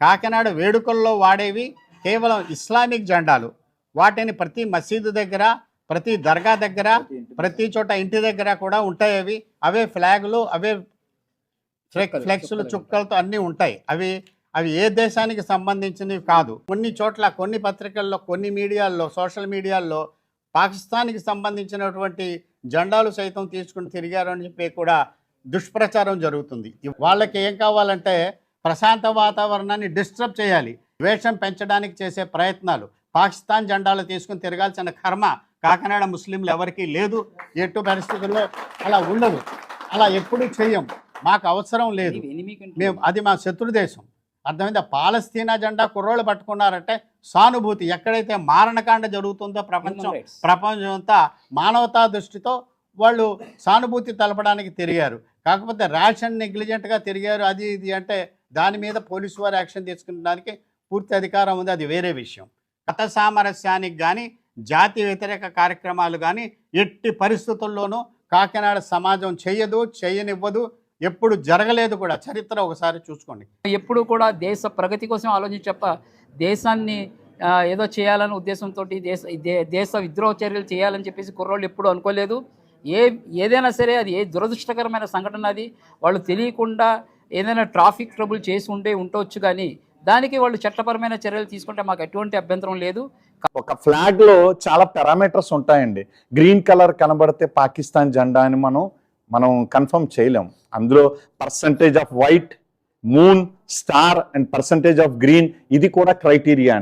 కాకినాడ వేడుకల్లో వాడేవి కేవలం ఇస్లామిక్ జెండాలు. వాటిని ప్రతి మసీదు దగ్గర ప్రతి దర్గా దగ్గర ప్రతి చోట ఇంటి దగ్గర కూడా ఉంటాయి అవి. అవే ఫ్లాగులు అవే ఫ్లెక్ ఫ్లెక్స్లు చుక్కలతో అన్నీ ఉంటాయి. అవి అవి ఏ దేశానికి సంబంధించినవి కాదు. కొన్ని చోట్ల కొన్ని పత్రికల్లో కొన్ని మీడియాల్లో సోషల్ మీడియాల్లో పాకిస్తాన్కి సంబంధించినటువంటి జెండాలు సైతం తీసుకుని తిరిగారు అని చెప్పి కూడా దుష్ప్రచారం జరుగుతుంది. వాళ్ళకి ఏం కావాలంటే ప్రశాంత వాతావరణాన్ని డిస్టర్బ్ చేయాలి. ద్వేషం పెంచడానికి చేసే ప్రయత్నాలు. పాకిస్తాన్ జెండాలు తీసుకుని తిరగాల్సిన కర్మ కాకినాడ ముస్లింలు ఎవరికీ లేదు. ఎటు పరిస్థితుల్లో అలా ఉండదు. అలా ఎప్పుడు చెయ్యం. మాకు అవసరం లేదు. మేము అది మా శత్రు దేశం. అర్థమైందా? పాలస్తీనా జెండా కుర్రోళ్ళు పట్టుకున్నారంటే సానుభూతి. ఎక్కడైతే మారణకాండ జరుగుతుందో ప్రపంచం ప్రపంచం అంతా మానవతా దృష్టితో వాళ్ళు సానుభూతి తెలపడానికి తిరిగారు. కాకపోతే ర్యాషన్ నెగ్లిజెంట్గా తిరిగారు. అది ఇది అంటే దాని మీద పోలీసు వారు యాక్షన్ తీసుకునడానికి పూర్తి అధికారం ఉంది. అది వేరే విషయం. కథ సామరస్యానికి కానీ జాతి వ్యతిరేక కార్యక్రమాలు కానీ ఎట్టి పరిస్థితుల్లోనూ కాకినాడ సమాజం చేయదు చేయనివ్వదు ఎప్పుడు జరగలేదు కూడా. చరిత్ర ఒకసారి చూసుకోండి. ఎప్పుడు కూడా దేశ ప్రగతి కోసం ఆలోచించి చెప్ప దేశాన్ని ఏదో చేయాలనే ఉద్దేశంతో దేశ దేశ విద్రోహ చర్యలు చేయాలని చెప్పేసి కుర్రోళ్ళు ఎప్పుడు అనుకోలేదు. ఏ ఏదైనా సరే అది ఏ దురదృష్టకరమైన సంఘటన అది. వాళ్ళు తెలియకుండా ఏదైనా ట్రాఫిక్ ట్రబుల్ చేసి ఉండే ఉండవచ్చు కానీ దానికి వాళ్ళు చట్టపరమైన చర్యలు తీసుకుంటే మాకు ఎటువంటి అభ్యంతరం లేదు. ఒక ఫ్లాగ్లో చాలా పారామీటర్స్ ఉంటాయండి. గ్రీన్ కలర్ కనబడితే పాకిస్తాన్ జెండా అని మనం మనం కన్ఫర్మ్ చేయలేం. అందులో percentage of white moon star and percentage of green ఇది కూడా క్రైటీరియా